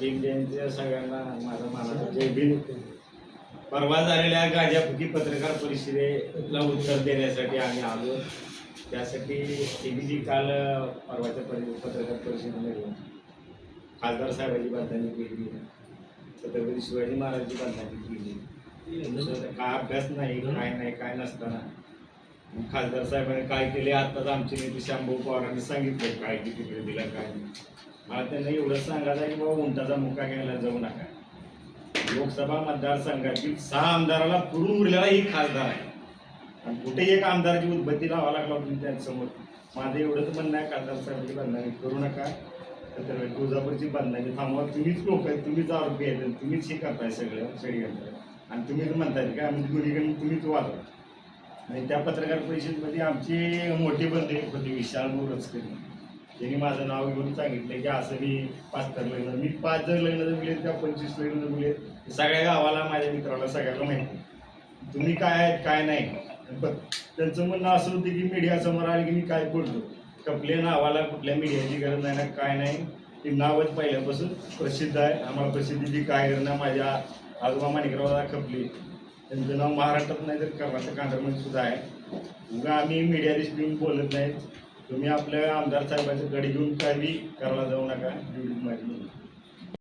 भीम जयंती सगळ्यांना माझा मानाचा जय भीम. परवा झालेल्या गाजापुकी पत्रकार परिषदेला उत्तर देण्यासाठी आम्ही आलो. त्यासाठी त्यांनी जी काल परवाच्या परि पत्रकार परिषदेमध्ये खासदार साहेबांची बांधणी केली. छत्रपती शिवाजी महाराजांची बांधणी केली. काय अभ्यास नाही काय नाही काय नसताना. खासदार साहेबांनी काय केले आताच आमचे नेते शांभू पवारांनी सांगितलं काय किती दिला काय नाही. मला त्यांना एवढं सांगायचं आहे की बाबा उंटाचा मुका घ्यायला जाऊ नका. लोकसभा मतदारसंघातील सहा आमदाराला पुरून उरलेला एक खासदार आहे. आणि कुठे एक आमदाराची उद्बत्ती लावा लागला तुम्ही त्यांच्यासमोर? माझं एवढंच म्हणणं आहे खासदार साहेबांची बंधारी करू नका. तर तुळजापूरची बंधारी थांबवा. तुम्हीच लोक आहेत तुम्हीच आरोपी आहेत तुम्हीच हे करताय सगळं षडयंत्र आणि तुम्हीच म्हणताय काय म्हणजे दोन्हीकडे तुम्हीच वाजवा आणि त्या पत्रकार परिषदेमध्ये आमचे मोठे बंधू होते विशाल मोरजकर त्यांनी माझं नाव घेऊन सांगितलं की असं मी पाच तर लग्न मी पाच जर लग्न जमले त्या पंचवीस लग्न जमले सगळ्या गावाला माझ्या मित्राला सगळ्याला माहिती तुम्ही काय आहेत काय नाही. पण त्यांचं म्हणणं असं होतं की मीडिया समोर आले की मी काय बोलतो? कपले नावाला कुठल्या मीडियाची गरज नाही ना काय नाही. ते नावच पहिल्यापासून प्रसिद्ध आहे. आम्हाला प्रसिद्धीची काय गरज नाही माझ्या आजोबा माणिकरावाला खपली. त्यांचं नाव महाराष्ट्रात नाही तर कर्नाटक आंध्रमध्ये सुद्धा आहे. उगा आम्ही मीडिया दिसून बोलत नाही तुम्ही आपल्या आमदार साहेबांचं गडी घेऊन काही करायला जाऊ नका एवढीच माझी